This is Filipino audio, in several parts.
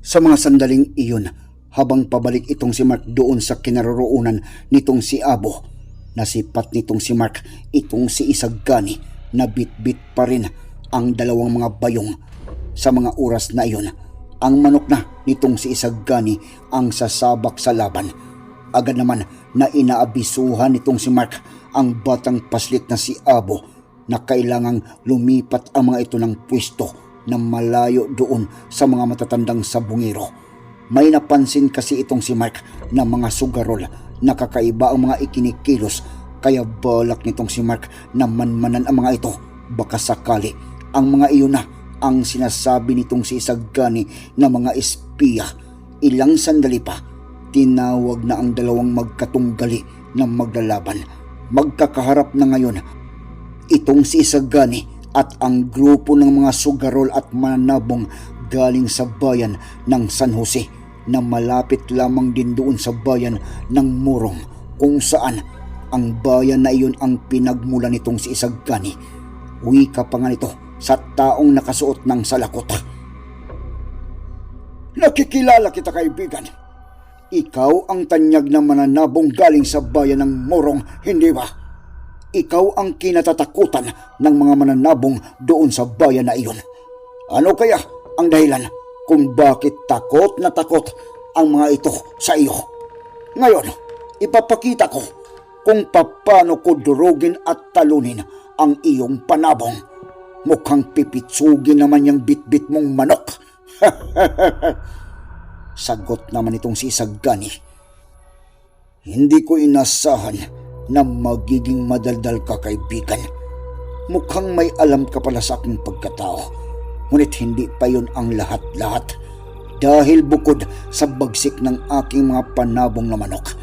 Sa mga sandaling iyon, habang pabalik itong si Mark doon sa kinaroroonan nitong si Abo, nasipat nitong si Mark itong si Isagani na bit-bit pa rin ang dalawang mga bayong. Sa mga oras na iyon, ang manok na nitong si Isagani ang sasabak sa laban. Agad naman na inaabisuhan nitong si Mark ang batang paslit na si Abo na kailangang lumipat ang mga ito ng pwesto na malayo doon sa mga matatandang sabungero. May napansin kasi itong si Mark na mga sugarol na kakaiba ang mga ikinikilos kaya balak nitong si Mark na manmanan ang mga ito baka sakali ang mga iyon na ang sinasabi nitong si Isagani na mga espiya. Ilang sandali pa, tinawag na ang dalawang magkatunggali na maglalaban. Magkakaharap na ngayon itong si Isagani at ang grupo ng mga sugarol at mananabong galing sa bayan ng San Jose na malapit lamang din doon sa bayan ng Murong kung saan ang bayan na iyon ang pinagmula nitong si Isagani. Wika pa nga nito sa taong nakasuot ng salakot. Nakikilala kita kaibigan. Ikaw ang tanyag na mananabong galing sa bayan ng Murong, hindi ba? Ikaw ang kinatatakutan ng mga mananabong doon sa bayan na iyon. Ano kaya ang dahilan kung bakit takot na takot ang mga ito sa iyo? Ngayon, ipapakita ko kung paano ko durugin at talunin ang iyong panabong. Mukhang pipitsugin naman yung bitbit mong manok. Sagot naman itong si Sagani. Hindi ko inasahan na magiging madaldal ka kaibigan. Mukhang may alam ka pala sa aking pagkatao. Ngunit hindi pa yun ang lahat-lahat. Dahil bukod sa bagsik ng aking mga panabong na manok,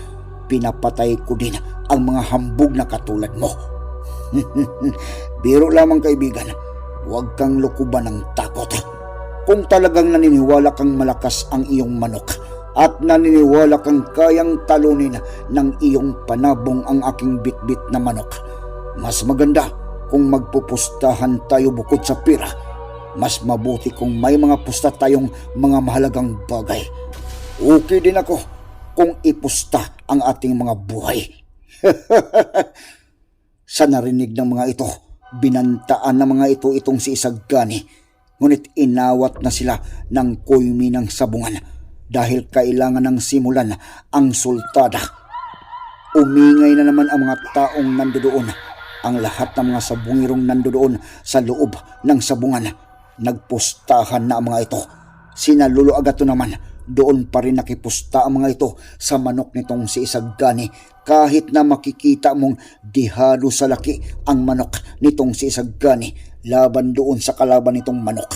pinapatay ko din ang mga hambog na katulad mo. Biro lamang kaibigan, huwag kang lukuban ng takot. Kung talagang naniniwala kang malakas ang iyong manok, at naniniwala kang kayang talunin ng iyong panabong ang aking bitbit na manok. Mas maganda kung magpupustahan tayo bukod sa pira. Mas mabuti kung may mga pusta tayong mga mahalagang bagay. Okay din ako kung ipusta ang ating mga buhay. sa narinig ng mga ito, binantaan ng mga ito itong si Isagani. Ngunit inawat na sila ng kuymi ng sabungan dahil kailangan ng simulan ang sultada. Umingay na naman ang mga taong nandoon. Ang lahat ng mga sabungirong nandoon sa loob ng sabungan. Nagpustahan na ang mga ito. Sinalulo agato naman doon pa rin nakipusta ang mga ito sa manok nitong si Isagani kahit na makikita mong dihado sa laki ang manok nitong si Isagani laban doon sa kalaban nitong manok.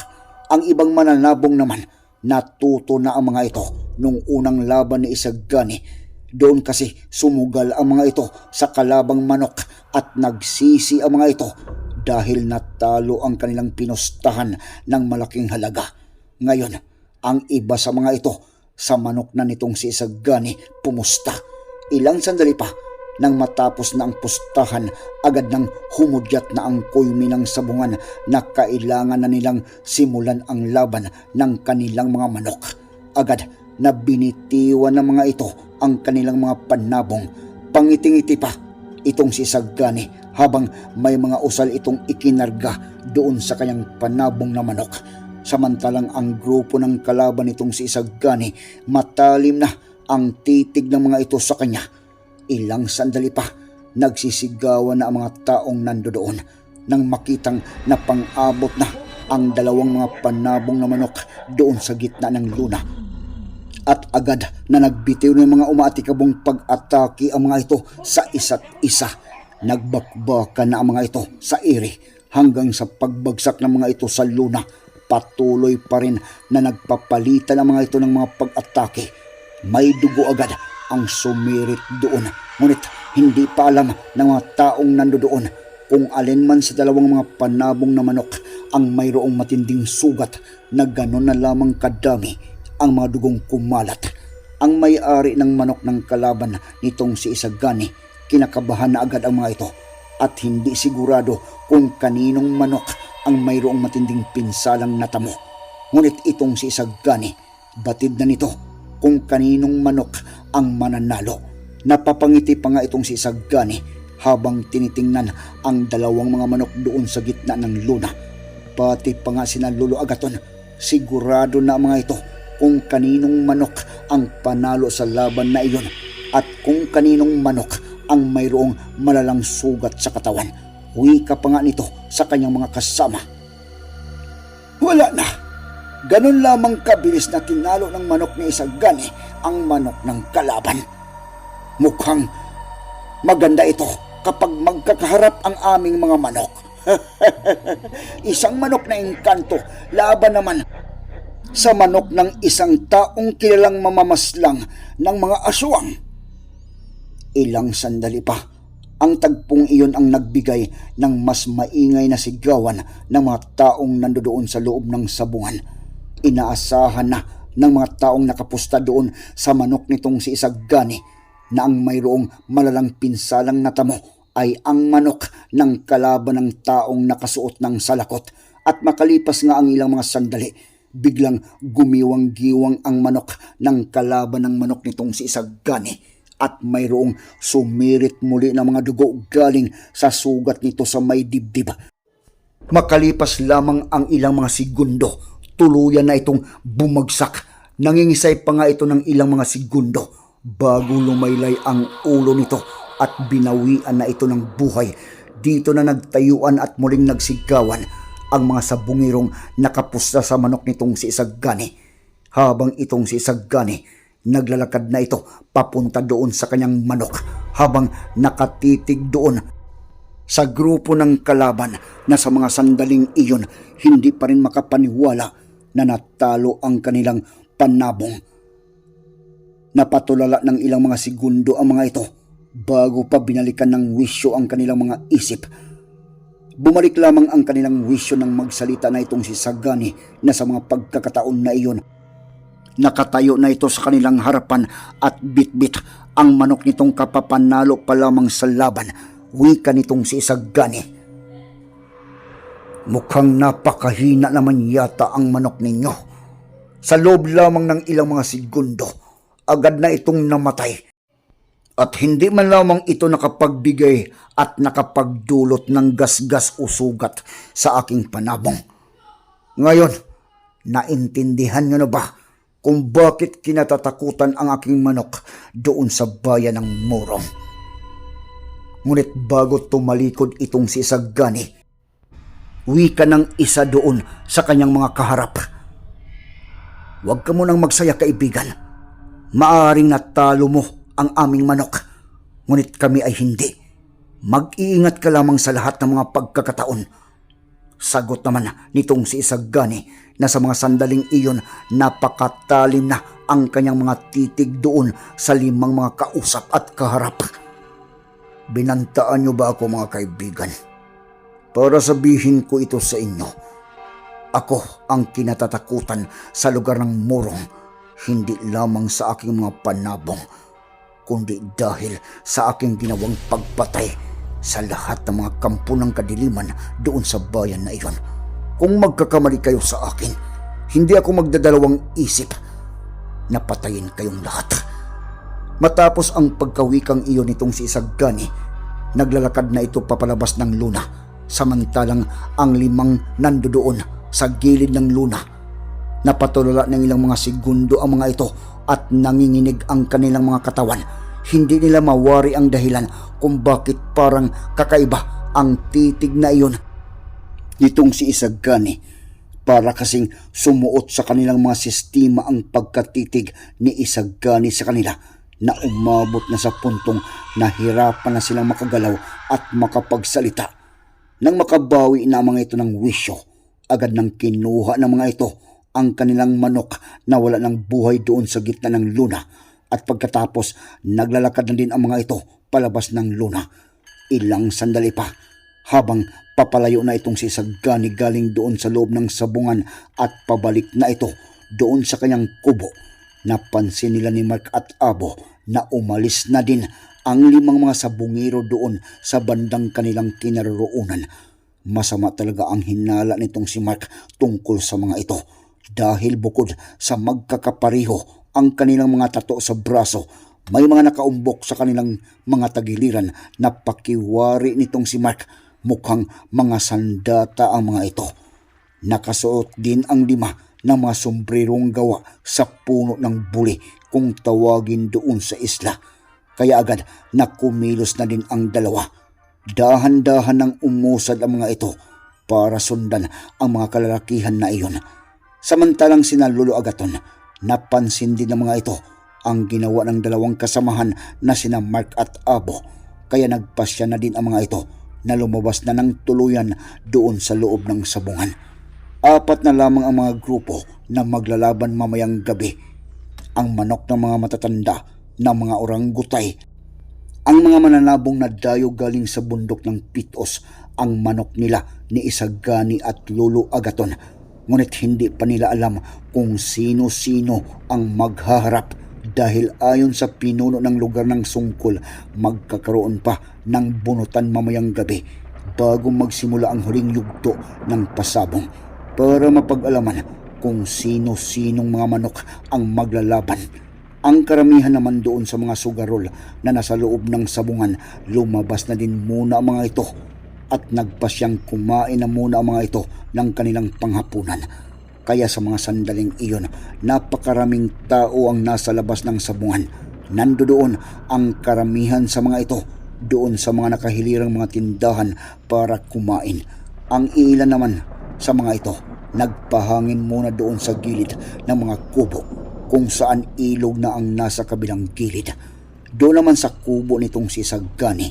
Ang ibang mananabong naman Natuto na ang mga ito nung unang laban ni Isagani. Doon kasi sumugal ang mga ito sa kalabang manok at nagsisi ang mga ito dahil natalo ang kanilang pinustahan ng malaking halaga. Ngayon, ang iba sa mga ito sa manok na nitong si Isagani pumusta. Ilang sandali pa nang matapos na ang pustahan, agad nang humudyat na ang kulmi ng sabungan na kailangan na nilang simulan ang laban ng kanilang mga manok. Agad na binitiwan ng mga ito ang kanilang mga panabong. Pangitingiti pa itong si Sagani habang may mga usal itong ikinarga doon sa kanyang panabong na manok. Samantalang ang grupo ng kalaban nitong si Isagani, matalim na ang titig ng mga ito sa kanya. Ilang sandali pa, nagsisigawan na ang mga taong nandoon nang makitang napang-abot na ang dalawang mga panabong na manok doon sa gitna ng luna. At agad na nagbitiw ng mga umaatikabong pag-atake ang mga ito sa isa't isa. Nagbakbakan na ang mga ito sa iri hanggang sa pagbagsak ng mga ito sa luna. Patuloy pa rin na nagpapalitan ang mga ito ng mga pag-atake. May dugo agad ang sumirit doon. Ngunit hindi pa alam ng mga taong nandoon kung alin man sa dalawang mga panabong na manok ang mayroong matinding sugat na gano'n na lamang kadami ang mga dugong kumalat. Ang may-ari ng manok ng kalaban nitong si Isagani, kinakabahan na agad ang mga ito at hindi sigurado kung kaninong manok ang mayroong matinding pinsalang natamo. Ngunit itong si Isagani, batid na nito kung kaninong manok ang mananalo. Napapangiti pa nga itong si Isagani habang tinitingnan ang dalawang mga manok doon sa gitna ng luna. Pati pa nga sina Lolo Agaton, sigurado na mga ito kung kaninong manok ang panalo sa laban na iyon at kung kaninong manok ang mayroong malalang sugat sa katawan. Wika pa nga nito sa kanyang mga kasama. Wala na. Ganun lamang kabilis na tinalo ng manok ni Isagani ang manok ng kalaban. Mukhang maganda ito kapag magkakaharap ang aming mga manok. isang manok na engkanto, laban naman sa manok ng isang taong kilalang mamamaslang ng mga aswang. Ilang sandali pa, ang tagpong iyon ang nagbigay ng mas maingay na sigawan ng mga taong nandoon sa loob ng sabungan. Inaasahan na ng mga taong nakapusta doon sa manok nitong si Isagani na ang mayroong malalang pinsalang natamo ay ang manok ng kalaban ng taong nakasuot ng salakot at makalipas nga ang ilang mga sandali biglang gumiwang-giwang ang manok ng kalaban ng manok nitong si Isagani at mayroong sumirit muli ng mga dugo galing sa sugat nito sa may dibdib. Makalipas lamang ang ilang mga segundo, tuluyan na itong bumagsak. Nangingisay pa nga ito ng ilang mga segundo bago lumaylay ang ulo nito at binawian na ito ng buhay. Dito na nagtayuan at muling nagsigawan ang mga sabungirong nakapusta sa manok nitong si Isagani. Habang itong si Isagani, naglalakad na ito papunta doon sa kanyang manok habang nakatitig doon sa grupo ng kalaban na sa mga sandaling iyon hindi pa rin makapaniwala na natalo ang kanilang panabong. Napatulala ng ilang mga segundo ang mga ito bago pa binalikan ng wisyo ang kanilang mga isip. Bumalik lamang ang kanilang wisyo ng magsalita na itong si Sagani na sa mga pagkakataon na iyon. Nakatayo na ito sa kanilang harapan at bitbit ang manok nitong kapapanalo pa lamang sa laban. Wika nitong si Sagani. Mukhang napakahina naman yata ang manok ninyo. Sa loob lamang ng ilang mga segundo, agad na itong namatay. At hindi man lamang ito nakapagbigay at nakapagdulot ng gasgas o sugat sa aking panabong. Ngayon, naintindihan nyo na ba kung bakit kinatatakutan ang aking manok doon sa bayan ng Morong? Ngunit bago tumalikod itong si Sagani, wika ng isa doon sa kanyang mga kaharap. Huwag ka munang magsaya kaibigan. Maaring natalo mo ang aming manok. Ngunit kami ay hindi. Mag-iingat ka lamang sa lahat ng mga pagkakataon. Sagot naman nitong si Isagani na sa mga sandaling iyon napakatalim na ang kanyang mga titig doon sa limang mga kausap at kaharap. Binantaan niyo ba ako mga kaibigan? Para sabihin ko ito sa inyo. Ako ang kinatatakutan sa lugar ng murong, hindi lamang sa aking mga panabong, kundi dahil sa aking ginawang pagpatay sa lahat ng mga kampo ng kadiliman doon sa bayan na iyon. Kung magkakamali kayo sa akin, hindi ako magdadalawang isip na patayin kayong lahat. Matapos ang pagkawikang iyon nitong si Isagani, naglalakad na ito papalabas ng luna, samantalang ang limang nandoon sa gilid ng luna Napatulala ng ilang mga segundo ang mga ito at nanginginig ang kanilang mga katawan. Hindi nila mawari ang dahilan kung bakit parang kakaiba ang titig na iyon. Nitong si Isagani, para kasing sumuot sa kanilang mga sistema ang pagkatitig ni Isagani sa kanila na umabot na sa puntong nahirapan na silang makagalaw at makapagsalita. Nang makabawi na mga ito ng wisyo, agad nang kinuha ng mga ito ang kanilang manok na wala ng buhay doon sa gitna ng luna at pagkatapos naglalakad na din ang mga ito palabas ng luna. Ilang sandali pa habang papalayo na itong si Sagani galing doon sa loob ng sabungan at pabalik na ito doon sa kanyang kubo. Napansin nila ni Mark at Abo na umalis na din ang limang mga sabungero doon sa bandang kanilang kinaroroonan. Masama talaga ang hinala nitong si Mark tungkol sa mga ito dahil bukod sa magkakapareho ang kanilang mga tato sa braso, may mga nakaumbok sa kanilang mga tagiliran na pakiwari nitong si Mark mukhang mga sandata ang mga ito. Nakasuot din ang lima ng mga sombrerong gawa sa puno ng buli kung tawagin doon sa isla. Kaya agad nakumilos na din ang dalawa. Dahan-dahan nang umusad ang mga ito para sundan ang mga kalalakihan na iyon. Samantalang sina Lolo Agaton, napansin din ng mga ito ang ginawa ng dalawang kasamahan na sina Mark at Abo. Kaya nagpasya na din ang mga ito na lumabas na ng tuluyan doon sa loob ng sabungan. Apat na lamang ang mga grupo na maglalaban mamayang gabi. Ang manok ng mga matatanda na mga orangutay. Ang mga mananabong na dayo galing sa bundok ng Pitos ang manok nila ni Isagani at Lolo Agaton. Ngunit hindi pa nila alam kung sino-sino ang maghaharap dahil ayon sa pinuno ng lugar ng sungkol, magkakaroon pa ng bunutan mamayang gabi bago magsimula ang huling yugto ng pasabong para mapag-alaman kung sino-sinong mga manok ang maglalaban. Ang karamihan naman doon sa mga sugarol na nasa loob ng sabungan, lumabas na din muna ang mga ito at nagpasyang kumain na muna ang mga ito ng kanilang panghapunan. Kaya sa mga sandaling iyon, napakaraming tao ang nasa labas ng sabungan. Nando doon ang karamihan sa mga ito, doon sa mga nakahilirang mga tindahan para kumain. Ang ilan naman sa mga ito, nagpahangin muna doon sa gilid ng mga kubo kung saan ilog na ang nasa kabilang gilid. Doon naman sa kubo nitong si Sagani,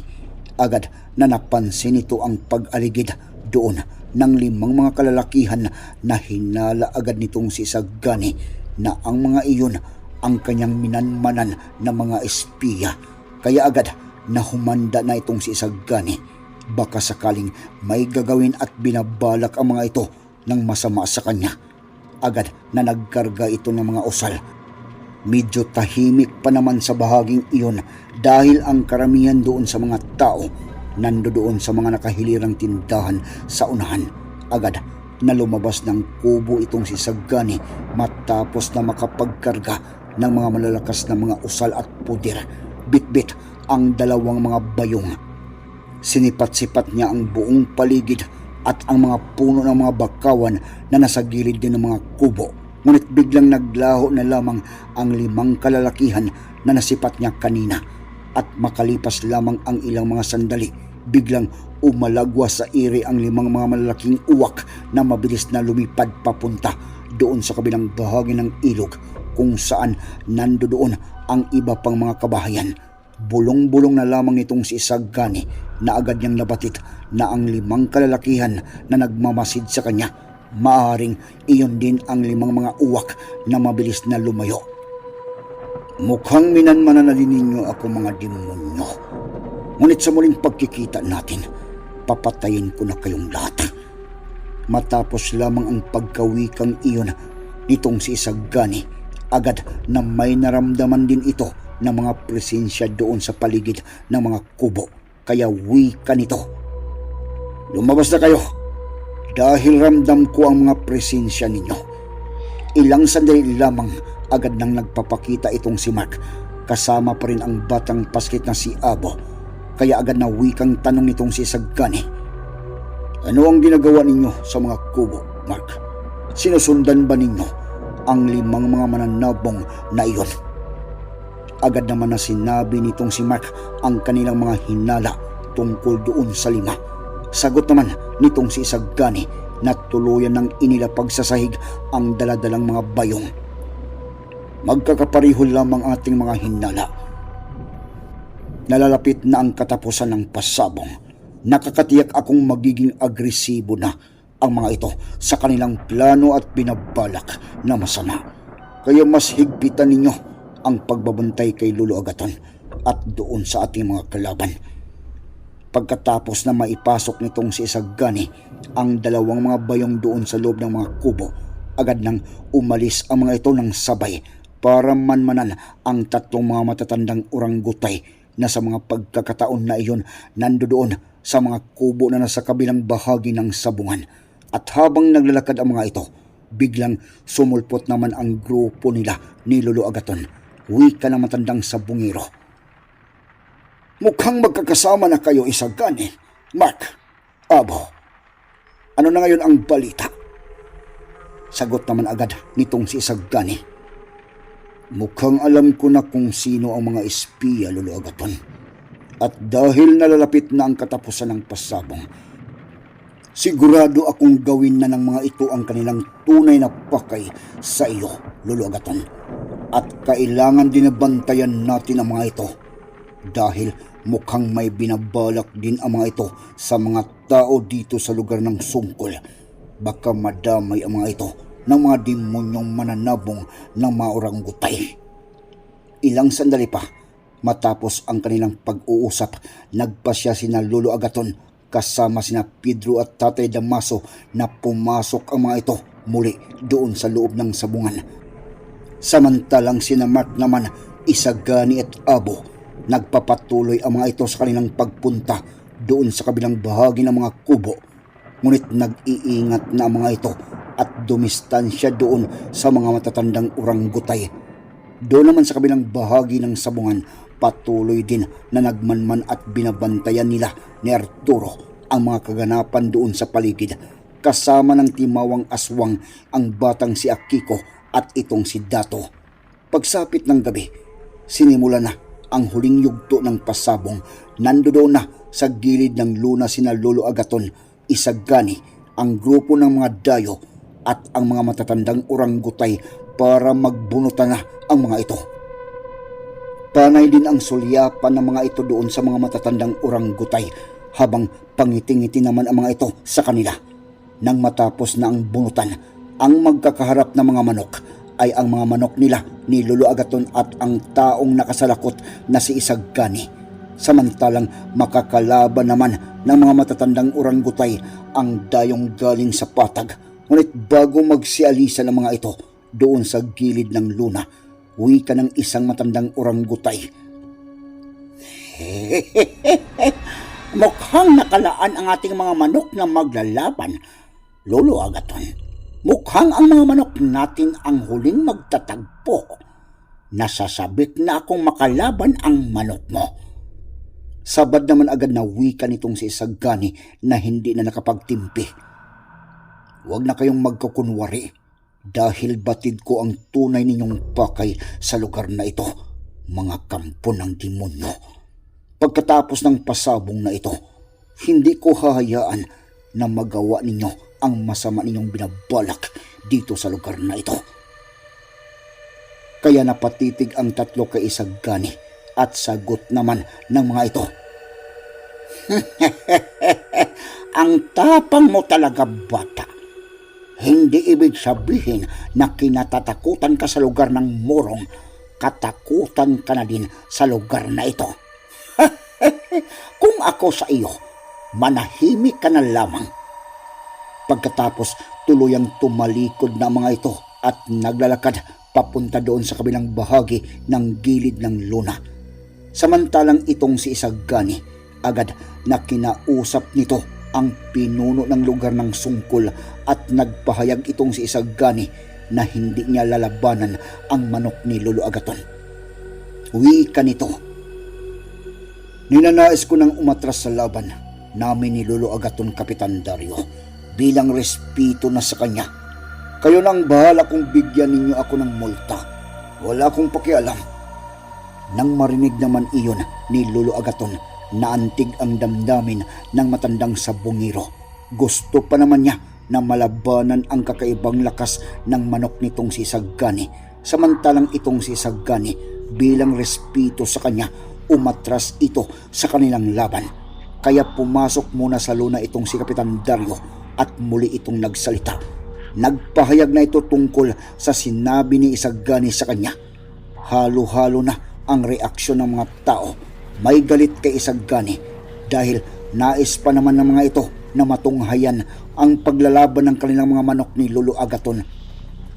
agad na napansin nito ang pag-aligid doon ng limang mga kalalakihan na hinala agad nitong si Sagani na ang mga iyon ang kanyang minanmanan na mga espiya. Kaya agad na humanda na itong si Sagani. Baka sakaling may gagawin at binabalak ang mga ito ng masama sa kanya. Agad na nagkarga ito ng mga usal. Medyo tahimik pa naman sa bahaging iyon dahil ang karamihan doon sa mga tao nando doon sa mga nakahilirang tindahan sa unahan. Agad na lumabas ng kubo itong si Sagani matapos na makapagkarga ng mga malalakas na mga usal at pudir. Bitbit ang dalawang mga bayong. Sinipat-sipat niya ang buong paligid at ang mga puno ng mga bakawan na nasa gilid din ng mga kubo. Ngunit biglang naglaho na lamang ang limang kalalakihan na nasipat niya kanina at makalipas lamang ang ilang mga sandali, biglang umalagwa sa iri ang limang mga malalaking uwak na mabilis na lumipad papunta doon sa kabilang bahagi ng ilog kung saan nando doon ang iba pang mga kabahayan. Bulong-bulong na lamang itong si Sagani na agad niyang nabatit na ang limang kalalakihan na nagmamasid sa kanya. Maaring iyon din ang limang mga uwak na mabilis na lumayo. Mukhang minanmanan na din ninyo ako mga demonyo. Ngunit sa muling pagkikita natin, papatayin ko na kayong lahat. Matapos lamang ang pagkawikang iyon nitong si Isagani, agad na may naramdaman din ito ng mga presensya doon sa paligid ng mga kubo. Kaya wika nito. Lumabas na kayo dahil ramdam ko ang mga presensya ninyo. Ilang sandali lamang agad nang nagpapakita itong si Mark kasama pa rin ang batang paskit na si Abo. Kaya agad na wikang tanong nitong si Sagani. Ano ang ginagawa ninyo sa mga kubo, Mark? Sinusundan ba ninyo ang limang mga mananabong na iyon. Agad naman na sinabi nitong si Mark ang kanilang mga hinala tungkol doon sa lima. Sagot naman nitong si Isagani na tuluyan ng inilapag sa sahig ang daladalang mga bayong. Magkakapareho lamang ang ating mga hinala. Nalalapit na ang katapusan ng pasabong. Nakakatiyak akong magiging agresibo na ang mga ito sa kanilang plano at binabalak na masama. Kaya mas higpitan ninyo ang pagbabantay kay Lolo Agaton at doon sa ating mga kalaban. Pagkatapos na maipasok nitong si Isagani ang dalawang mga bayong doon sa loob ng mga kubo, agad nang umalis ang mga ito ng sabay para manmanan ang tatlong mga matatandang orangutay na sa mga pagkakataon na iyon nandoon sa mga kubo na nasa kabilang bahagi ng sabungan. At habang naglalakad ang mga ito, biglang sumulpot naman ang grupo nila ni Lolo Agaton. Wika ng matandang sabungiro. Mukhang magkakasama na kayo isagani. Mark, Abo, ano na ngayon ang balita? Sagot naman agad nitong si Isagani. Mukhang alam ko na kung sino ang mga espiya, Lolo Agaton. At dahil nalalapit na ang katapusan ng pasabong, sigurado akong gawin na ng mga ito ang kanilang tunay na pakay sa iyo, Lolo Agaton. At kailangan din na bantayan natin ang mga ito dahil mukhang may binabalak din ang mga ito sa mga tao dito sa lugar ng sungkol. Baka madamay ang mga ito ng mga demonyong mananabong ng mga orangutay. Ilang sandali pa, matapos ang kanilang pag-uusap, nagpasya sina Lolo Agaton kasama sina Pedro at Tatay Damaso na pumasok ang mga ito muli doon sa loob ng sabungan. Samantalang sina Mark naman, Isagani at Abo, nagpapatuloy ang mga ito sa kanilang pagpunta doon sa kabilang bahagi ng mga kubo. Ngunit nag-iingat na ang mga ito at dumistansya doon sa mga matatandang urangutay. Doon naman sa kabilang bahagi ng sabungan, patuloy din na nagmanman at binabantayan nila ni Arturo ang mga kaganapan doon sa paligid. Kasama ng timawang aswang ang batang si Akiko at itong si Dato. Pagsapit ng gabi, sinimula na ang huling yugto ng pasabong. Nandoon na sa gilid ng luna sina Lolo Agaton, Isagani, ang grupo ng mga dayo at ang mga matatandang orangutay para magbunutan na ang mga ito. Panay din ang sulyapan ng mga ito doon sa mga matatandang orangutay habang pangiting-ngiti naman ang mga ito sa kanila. Nang matapos na ang bunutan, ang magkakaharap na mga manok ay ang mga manok nila ni Lolo Agaton at ang taong nakasalakot na si Isagani. Samantalang makakalaban naman ng mga matatandang orangutay ang dayong galing sa patag. Ngunit bago magsialisa ng mga ito doon sa gilid ng luna, uwi ka ng isang matandang orangutay. Mukhang nakalaan ang ating mga manok na maglalaban. Lolo Agaton, mukhang ang mga manok natin ang huling magtatagpo. Nasasabik na akong makalaban ang manok mo. Sabad naman agad na wika nitong si Isagani na hindi na nakapagtimpi. Huwag na kayong magkakunwari dahil batid ko ang tunay ninyong pakay sa lugar na ito, mga kampo ng demonyo. Pagkatapos ng pasabong na ito, hindi ko hahayaan na magawa ninyo ang masama ninyong binabalak dito sa lugar na ito. Kaya napatitig ang tatlo kay Isagani at sagot naman ng mga ito. ang tapang mo talaga bata. Hindi ibig sabihin na kinatatakutan ka sa lugar ng murong, katakutan ka na din sa lugar na ito. Kung ako sa iyo, manahimik ka na lamang. Pagkatapos tuluyang tumalikod na mga ito at naglalakad papunta doon sa kabilang bahagi ng gilid ng luna. Samantalang itong si Isagani, agad na kinausap nito ang pinuno ng lugar ng sungkol at nagpahayag itong si Isagani na hindi niya lalabanan ang manok ni Lolo Agaton. Uwi ka nito. Ninanais ko nang umatras sa laban namin ni Lolo Agaton Kapitan Dario bilang respeto na sa kanya. Kayo nang bahala kung bigyan ninyo ako ng multa. Wala akong pakialam. Nang marinig naman iyon ni Lolo Agaton, naantig ang damdamin ng matandang sabungiro. Gusto pa naman niya na malabanan ang kakaibang lakas ng manok nitong si Sagani. Samantalang itong si Sagani bilang respeto sa kanya, umatras ito sa kanilang laban. Kaya pumasok muna sa luna itong si Kapitan Dario at muli itong nagsalita. Nagpahayag na ito tungkol sa sinabi ni Isagani sa kanya. Halo-halo na ang reaksyon ng mga tao. May galit kay Isagani dahil nais pa naman ng mga ito na matunghayan ang paglalaban ng kanilang mga manok ni Lolo Agaton.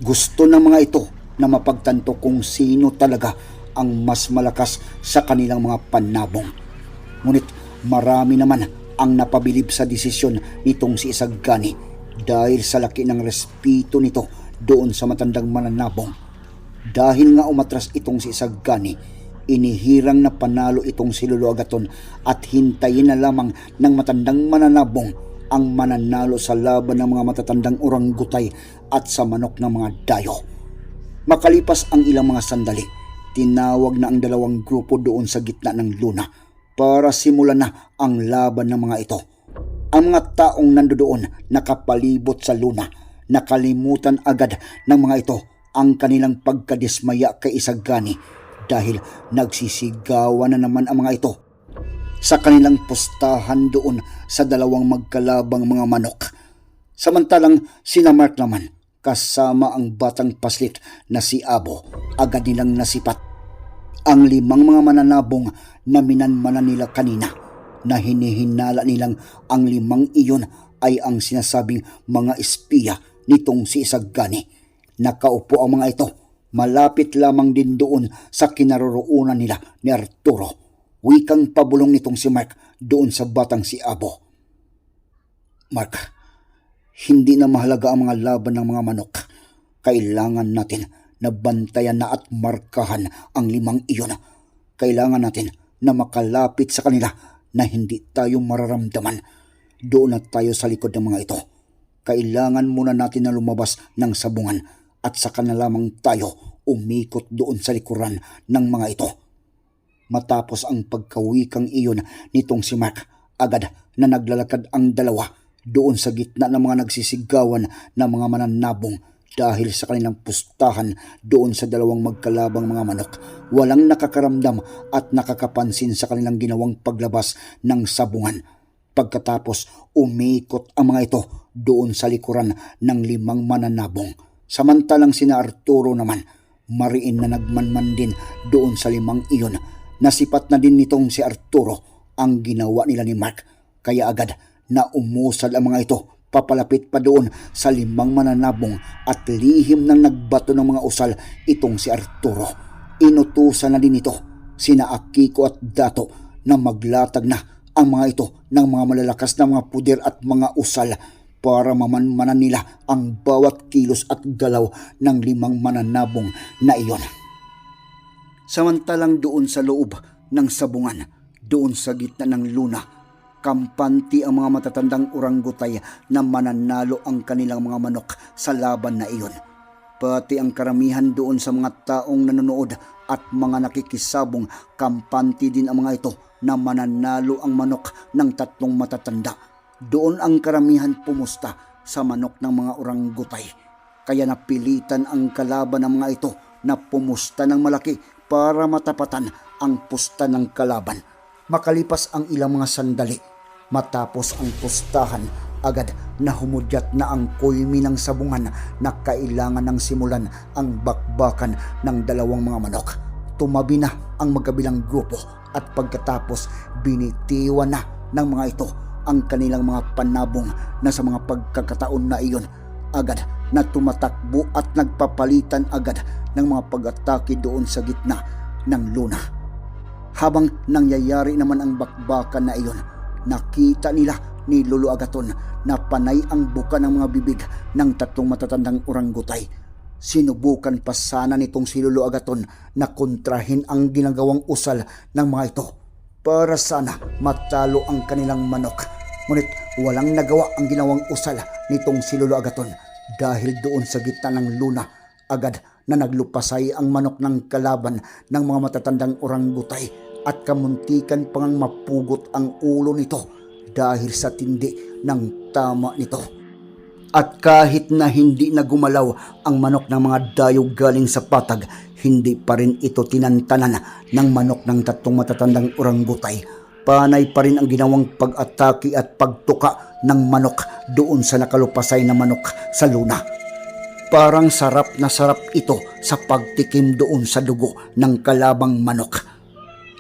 Gusto ng mga ito na mapagtanto kung sino talaga ang mas malakas sa kanilang mga panabong. Ngunit marami naman ang napabilib sa desisyon nitong si Isagani dahil sa laki ng respeto nito doon sa matandang mananabong. Dahil nga umatras itong si Isagani, inihirang na panalo itong si Lolo Agaton at hintayin na lamang ng matandang mananabong ang mananalo sa laban ng mga matatandang orangutay at sa manok ng mga dayo. Makalipas ang ilang mga sandali, tinawag na ang dalawang grupo doon sa gitna ng luna para simulan na ang laban ng mga ito. Ang mga taong nandoon nakapalibot sa luna, nakalimutan agad ng mga ito ang kanilang pagkadismaya kay Isagani dahil nagsisigawan na naman ang mga ito sa kanilang postahan doon sa dalawang magkalabang mga manok. Samantalang sina Mark naman kasama ang batang paslit na si Abo agad nilang nasipat ang limang mga mananabong na minanmanan nila kanina na hinihinala nilang ang limang iyon ay ang sinasabing mga espiya nitong si Isagani. Nakaupo ang mga ito malapit lamang din doon sa kinaroroonan nila ni Arturo. Wikang pabulong nitong si Mark doon sa batang si Abo. Mark, hindi na mahalaga ang mga laban ng mga manok. Kailangan natin na bantayan na at markahan ang limang iyon. Kailangan natin na makalapit sa kanila na hindi tayo mararamdaman. Doon na tayo sa likod ng mga ito. Kailangan muna natin na lumabas ng sabungan at saka na lamang tayo umikot doon sa likuran ng mga ito. Matapos ang pagkawikang iyon nitong si Mark, agad na naglalakad ang dalawa doon sa gitna ng mga nagsisigawan na mga mananabong dahil sa kanilang pustahan doon sa dalawang magkalabang mga manok. Walang nakakaramdam at nakakapansin sa kanilang ginawang paglabas ng sabungan. Pagkatapos umikot ang mga ito doon sa likuran ng limang mananabong. Samantalang sina Arturo naman, mariin na nagmanman din doon sa limang iyon. Nasipat na din nitong si Arturo ang ginawa nila ni Mark. Kaya agad na umusad ang mga ito papalapit pa doon sa limang mananabong at lihim ng nagbato ng mga usal itong si Arturo. Inutusan na din ito sina Akiko at Dato na maglatag na ang mga ito ng mga malalakas na mga puder at mga usal para mamanmanan nila ang bawat kilos at galaw ng limang mananabong na iyon. Samantalang doon sa loob ng sabungan, doon sa gitna ng luna, kampanti ang mga matatandang orangutay na mananalo ang kanilang mga manok sa laban na iyon. Pati ang karamihan doon sa mga taong nanonood at mga nakikisabong kampanti din ang mga ito na mananalo ang manok ng tatlong matatanda. Doon ang karamihan pumusta sa manok ng mga orangutay. Kaya napilitan ang kalaban ng mga ito na pumusta ng malaki para matapatan ang pusta ng kalaban. Makalipas ang ilang mga sandali, matapos ang pustahan, agad na humudyat na ang kulmi ng sabungan na kailangan ng simulan ang bakbakan ng dalawang mga manok. Tumabi na ang magkabilang grupo at pagkatapos binitiwan na ng mga ito ang kanilang mga panabong na sa mga pagkakataon na iyon agad na tumatakbo at nagpapalitan agad ng mga pag-atake doon sa gitna ng luna. Habang nangyayari naman ang bakbakan na iyon, nakita nila ni Lolo Agaton na panay ang buka ng mga bibig ng tatlong matatandang orangutay. Sinubukan pa sana nitong si Lolo Agaton na kontrahin ang ginagawang usal ng mga ito para sana matalo ang kanilang manok. Ngunit walang nagawa ang ginawang usal nitong si Lolo Agaton dahil doon sa gitna ng luna agad na naglupasay ang manok ng kalaban ng mga matatandang orangutay at kamuntikan pang mapugot ang ulo nito dahil sa tindi ng tama nito. At kahit na hindi na gumalaw ang manok ng mga dayog galing sa patag, hindi pa rin ito tinantanan ng manok ng tatlong matatandang orangutay. Panay pa rin ang ginawang pag-atake at pagtuka ng manok doon sa nakalupasay na manok sa luna. Parang sarap na sarap ito sa pagtikim doon sa dugo ng kalabang manok.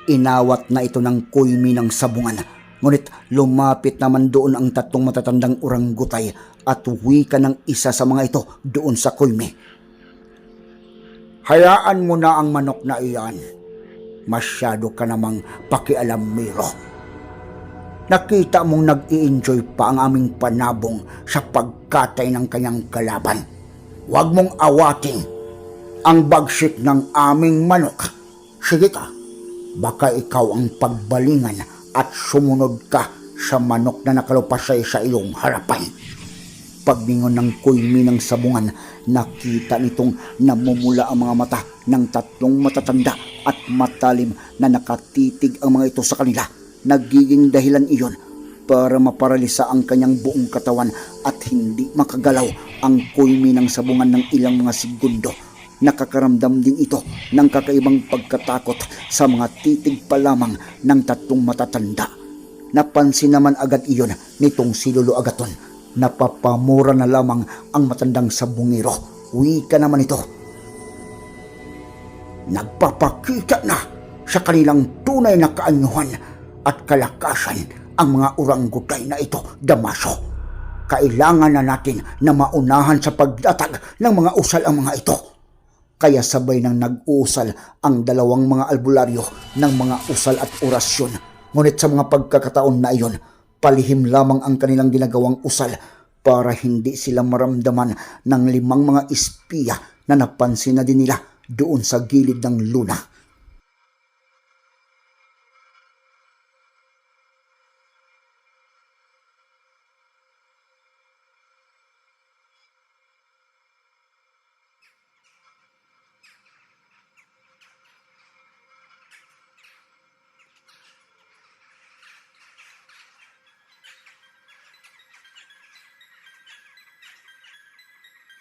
Inawat na ito ng kuymi ng sabungan. Ngunit lumapit naman doon ang tatlong matatandang orangutay at wika ng isa sa mga ito doon sa kuymi. Hayaan mo na ang manok na iyan. Masyado ka namang pakialam, Miro. Nakita mong nag-i-enjoy pa ang aming panabong sa pagkatay ng kanyang kalaban. Huwag mong awatin ang bagsik ng aming manok. Sige ka, baka ikaw ang pagbalingan at sumunod ka sa manok na nakalupasay sa iyong harapan. Pagningon ng kulmi ng sabungan, nakita nitong namumula ang mga mata ng tatlong matatanda at matalim na nakatitig ang mga ito sa kanila. Nagiging dahilan iyon para maparalisa ang kanyang buong katawan at hindi makagalaw ang kulmi ng sabungan ng ilang mga segundo. Nakakaramdam din ito ng kakaibang pagkatakot sa mga titig pa lamang ng tatlong matatanda. Napansin naman agad iyon nitong si Lolo Agaton. Napapamura na lamang ang matandang sabungero. Wika naman ito. Nagpapakita na sa kanilang tunay na kaanyuhan at kalakasan ang mga urangutay na ito, Damaso. Kailangan na natin na maunahan sa pagdatag ng mga usal ang mga ito. Kaya sabay nang nag-uusal ang dalawang mga albularyo ng mga usal at orasyon. Ngunit sa mga pagkakataon na iyon, palihim lamang ang kanilang ginagawang usal para hindi sila maramdaman ng limang mga espiya na napansin na din nila doon sa gilid ng luna.